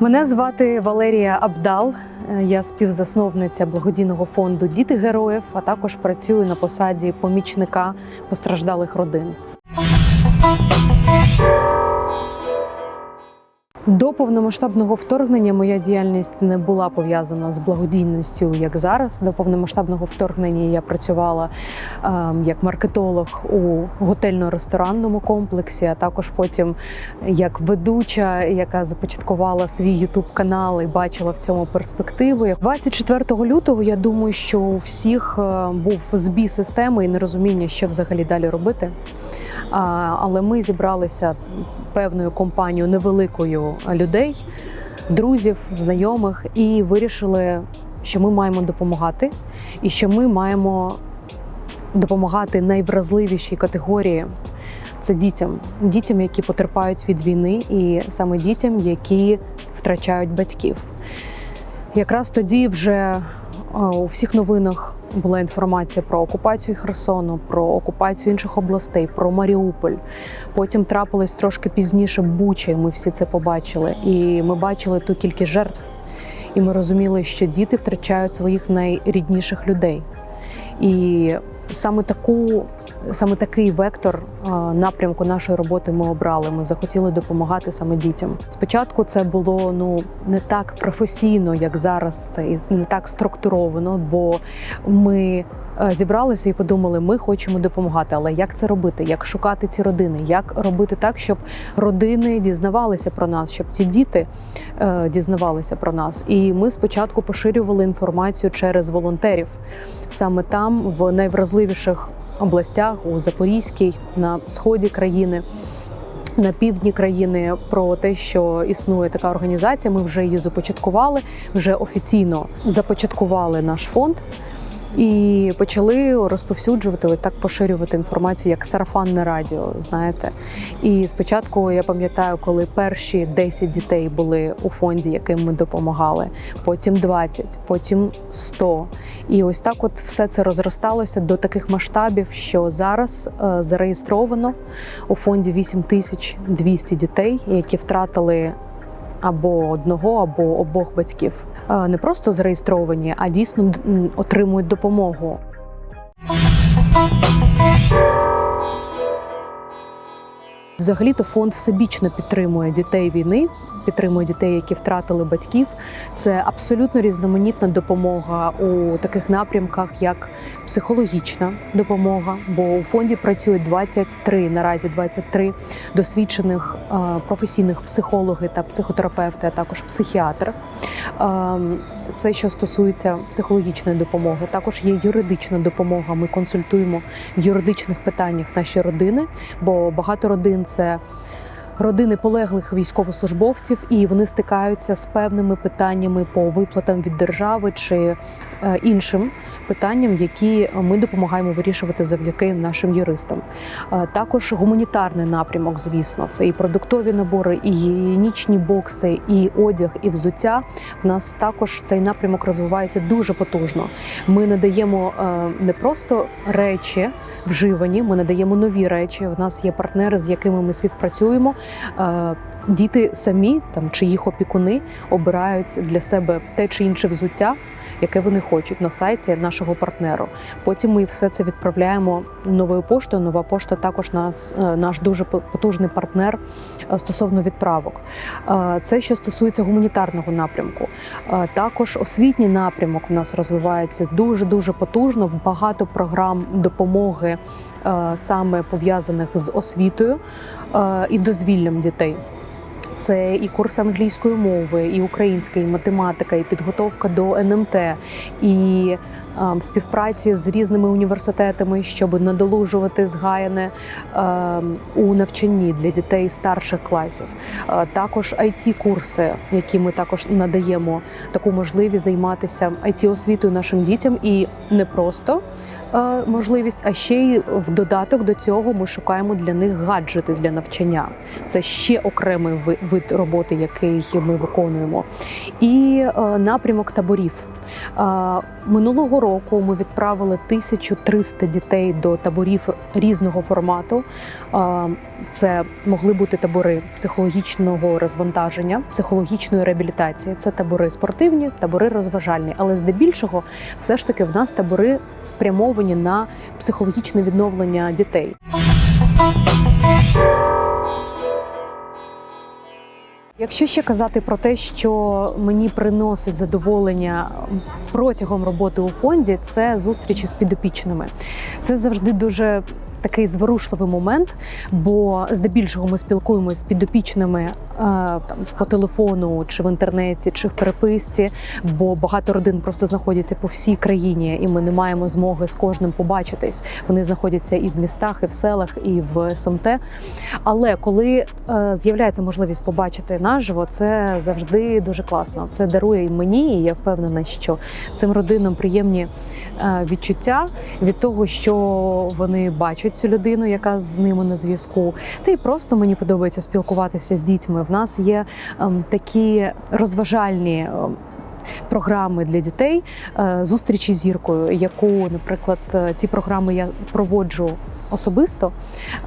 Мене звати Валерія Абдал. Е, Я співзасновниця благодійного фонду Діти героїв, а також працюю на посаді помічника постраждалих родин. До повномасштабного вторгнення моя діяльність не була пов'язана з благодійністю, як зараз. До повномасштабного вторгнення я працювала ем, як маркетолог у готельно-ресторанному комплексі, а також потім як ведуча, яка започаткувала свій ютуб канал і бачила в цьому перспективу. 24 лютого я думаю, що у всіх е, був збій системи і нерозуміння, що взагалі далі робити. Але ми зібралися певною компанією невеликою людей, друзів, знайомих, і вирішили, що ми маємо допомагати, і що ми маємо допомагати найвразливішій категорії. Це дітям, дітям, які потерпають від війни, і саме дітям, які втрачають батьків. Якраз тоді вже е, у всіх новинах була інформація про окупацію Херсону, про окупацію інших областей, про Маріуполь. Потім трапилось трошки пізніше Буча, і ми всі це побачили. І ми бачили ту кількість жертв. І ми розуміли, що діти втрачають своїх найрідніших людей. І саме таку, саме такий вектор е, напрямку нашої роботи ми обрали. Ми захотіли допомагати саме дітям. Спочатку це було ну не так професійно, як зараз це і не так структуровано, бо ми. Е, Зібралися і подумали, ми хочемо допомагати, але як це робити? Як шукати ці родини? Як робити так, щоб родини дізнавалися про нас, щоб ці діти е, дізнавалися про нас? І ми спочатку поширювали інформацію через волонтерів саме там, в найвразливіших областях, у Запорізькій, на сході країни. На півдні країни про те, що існує така організація. Ми вже її започаткували, вже офіційно започаткували наш фонд і почали розповсюджувати, от так поширювати інформацію як сарафанне радіо. Знаєте, і спочатку я пам'ятаю, коли перші 10 дітей були у фонді, яким ми допомагали, потім 20, потім 100. І ось так, от все це розросталося до таких масштабів, що зараз е, зареєстровано у фонді 8200 дітей, які втратили. Або одного, або обох батьків не просто зареєстровані, а дійсно отримують допомогу. Взагалі-то фонд всебічно підтримує дітей війни, підтримує дітей, які втратили батьків. Це абсолютно різноманітна допомога у таких напрямках, як психологічна допомога. Бо у фонді працюють 23, наразі 23 досвідчених е, професійних психологи та психотерапевти, а також психіатр. Е, Це що стосується психологічної допомоги. Також є юридична допомога. Ми консультуємо в юридичних питаннях наші родини, бо багато родин це. Родини полеглих військовослужбовців, і вони стикаються з певними питаннями по виплатам від держави чи е, іншим питанням, які ми допомагаємо вирішувати завдяки нашим юристам. Е, Також гуманітарний напрямок, звісно, це і продуктові набори, і гігієнічні бокси, і одяг, і взуття. В нас також цей напрямок розвивається дуже потужно. Ми надаємо е, не просто речі вживані, ми надаємо нові речі. В нас є партнери, з якими ми співпрацюємо. uh, Діти самі там чи їх опікуни обирають для себе те чи інше взуття, яке вони хочуть на сайті нашого партнеру. Потім ми все це відправляємо новою поштою. Нова пошта також нас е, наш дуже потужний партнер е, стосовно відправок. Е, Це що стосується гуманітарного напрямку. Також освітній напрямок в нас розвивається дуже дуже потужно. Багато програм допомоги саме пов'язаних з освітою і дозвіллям дітей. Це і курс англійської мови, і українська, і математика, і підготовка до НМТ, і е, співпраці з різними університетами, щоб надолужувати згаяне у навчанні для дітей старших класів. Також it курси які ми також надаємо таку можливість займатися it освітою нашим дітям, і не просто можливість, а ще й в додаток до цього ми шукаємо для них гаджети для навчання. Це ще окремий ви- вид роботи, який ми виконуємо. І напрямок таборів. Минулого року ми відправили 1300 дітей до таборів різного формату. Це могли бути табори психологічного розвантаження, психологічної реабілітації. Це табори спортивні, табори розважальні. Але здебільшого, все ж таки, в нас табори спрямовані на психологічне відновлення дітей. Якщо ще казати про те, що мені приносить задоволення протягом роботи у фонді, це зустрічі з підопічними. Це завжди дуже такий зворушливий момент, бо здебільшого ми спілкуємося з підопічними е, там по телефону, чи в інтернеті, чи в переписці, бо багато родин просто знаходяться по всій країні, і ми не маємо змоги з кожним побачитись. Вони знаходяться і в містах, і в селах, і в СМТ. Але коли е, з'являється можливість побачити наживо, це завжди дуже класно. Це дарує і мені, і я впевнена, що цим родинам приємні е, відчуття від того, що вони бачать цю людину, яка з ними на зв'язку. Та й просто мені подобається спілкуватися з дітьми. В нас є ем, такі розважальні. ем, Програми для дітей е, зустрічі зіркою, яку, наприклад, е, ці програми я проводжу особисто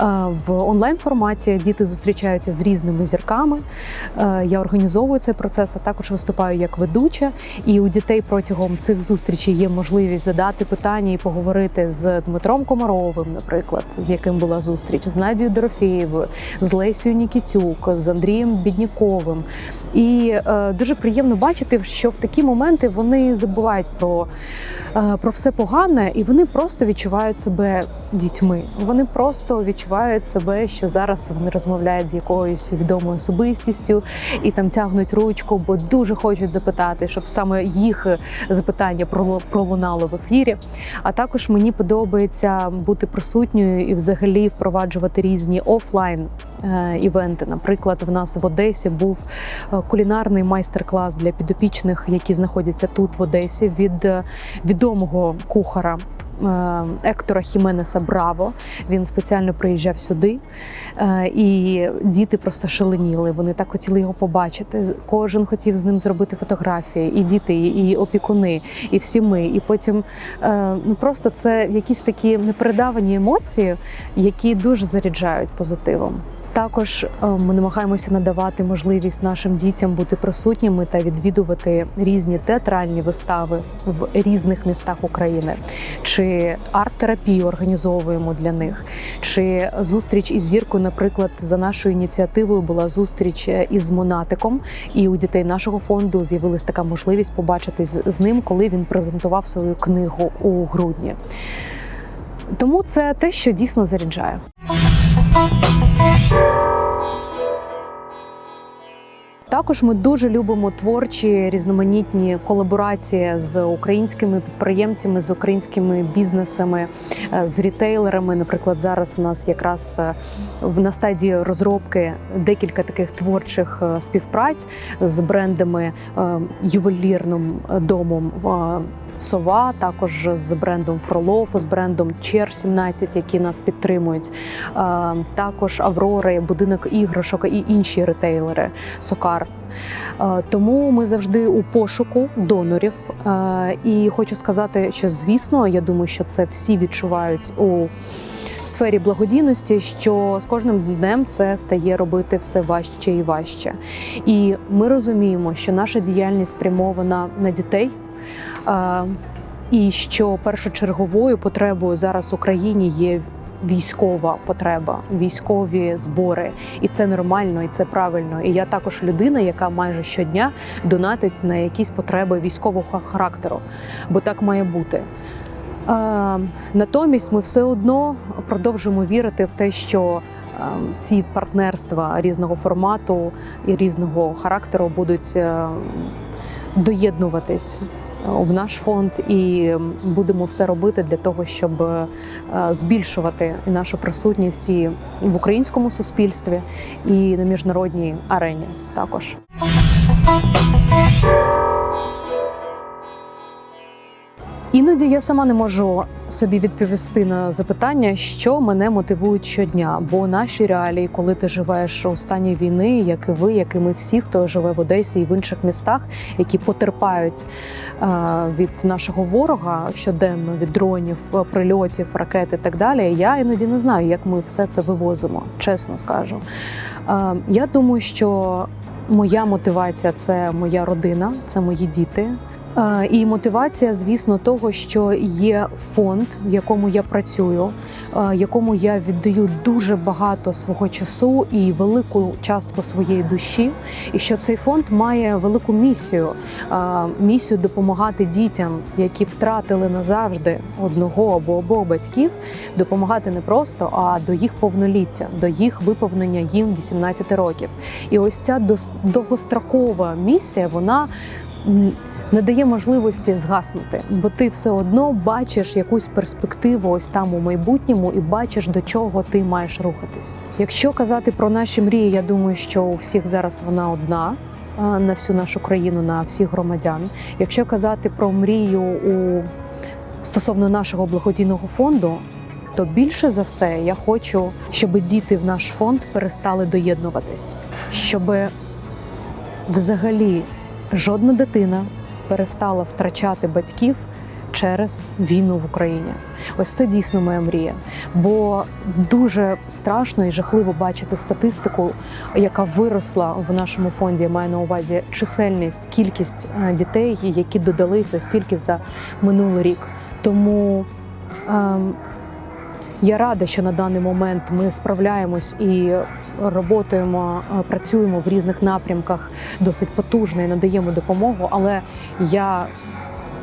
е, в онлайн форматі. Діти зустрічаються з різними зірками. Е, Я організовую цей процес, а також виступаю як ведуча. І у дітей протягом цих зустрічей є можливість задати питання і поговорити з Дмитром Комаровим, наприклад, з яким була зустріч, з Надією Дорофєєвою, з Лесією Нікітюк, з Андрієм Бідніковим. І е, дуже приємно бачити, що в такі моменти вони забувають про, про все погане, і вони просто відчувають себе дітьми. Вони просто відчувають себе, що зараз вони розмовляють з якоюсь відомою особистістю і там тягнуть ручку, бо дуже хочуть запитати, щоб саме їх запитання пролунало в ефірі. А також мені подобається бути присутньою і взагалі впроваджувати різні офлайн. е, Івенти, наприклад, в нас в Одесі був е, кулінарний майстер-клас для підопічних, які знаходяться тут в Одесі, від е, відомого кухара. Е, Ектора Хіменеса Браво він спеціально приїжджав сюди, е, і діти просто шаленіли. Вони так хотіли його побачити. Кожен хотів з ним зробити фотографії, і діти, і опікуни, і всі ми. І потім е, ну просто це якісь такі непередавані емоції, які дуже заряджають позитивом. Також е, ми намагаємося надавати можливість нашим дітям бути присутніми та відвідувати різні театральні вистави в різних містах України, чи арт-терапію організовуємо для них, чи зустріч із зіркою, наприклад, за нашою ініціативою була зустріч е, із Монатиком, і у дітей нашого фонду з'явилась така можливість побачитись з ним, коли він презентував свою книгу у грудні. Тому це те, що дійсно заряджає. Також ми дуже любимо творчі різноманітні колаборації з українськими підприємцями, з українськими бізнесами, е, з рітейлерами. Наприклад, зараз в нас якраз е, на стадії розробки декілька таких творчих е, співпраць з брендами ювелірним домом. Сова, також з брендом Фролов, з брендом Чер 17, які нас підтримують. Також Аврори, будинок іграшок і інші ретейлери Сокар. Тому ми завжди у пошуку донорів. І хочу сказати, що звісно, я думаю, що це всі відчувають у сфері благодійності, що з кожним днем це стає робити все важче і важче. І ми розуміємо, що наша діяльність спрямована на дітей. І що першочерговою потребою зараз в Україні є військова потреба, військові збори, і це нормально, і це правильно. І я також людина, яка майже щодня донатить на якісь потреби військового характеру, бо так має бути. Натомість ми все одно продовжуємо вірити в те, що ці партнерства різного формату і різного характеру будуть е, доєднуватись в наш фонд, і будемо все робити для того, щоб е, збільшувати нашу присутність і в українському суспільстві, і на міжнародній арені також. Іноді я сама не можу собі відповісти на запитання, що мене мотивує щодня. Бо наші реалії, коли ти живеш у стані війни, як і ви, як і ми всі, хто живе в Одесі і в інших містах, які потерпають е, від нашого ворога щоденно, від дронів, прильотів, ракет і так далі. Я іноді не знаю, як ми все це вивозимо, чесно скажу. Е, я думаю, що моя мотивація це моя родина, це мої діти. Е, І мотивація, звісно, того, що є фонд, в якому я працюю, е, якому я віддаю дуже багато свого часу і велику частку своєї душі, і що цей фонд має велику місію е, місію допомагати дітям, які втратили назавжди одного або обох батьків, допомагати не просто, а до їх повноліття, до їх виповнення їм 18 років. І ось ця довгострокова місія, вона. Не дає можливості згаснути, бо ти все одно бачиш якусь перспективу ось там у майбутньому і бачиш, до чого ти маєш рухатись. Якщо казати про наші мрії, я думаю, що у всіх зараз вона одна. На всю нашу країну, на всіх громадян. Якщо казати про мрію у стосовно нашого благодійного фонду, то більше за все я хочу, щоб діти в наш фонд перестали доєднуватись, щоб взагалі жодна дитина перестала втрачати батьків через війну в Україні. Ось це дійсно моя мрія. Бо дуже страшно і жахливо бачити статистику, яка виросла в нашому фонді. Я маю на увазі чисельність, кількість е, дітей, які додались ось тільки за минулий рік. Тому ем, я рада, що на даний момент ми справляємось і роботаємо, е, працюємо в різних напрямках досить потужно і надаємо допомогу. Але я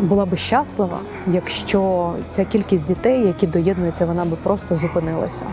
була би щаслива, якщо ця кількість дітей, які доєднуються, вона би просто зупинилася.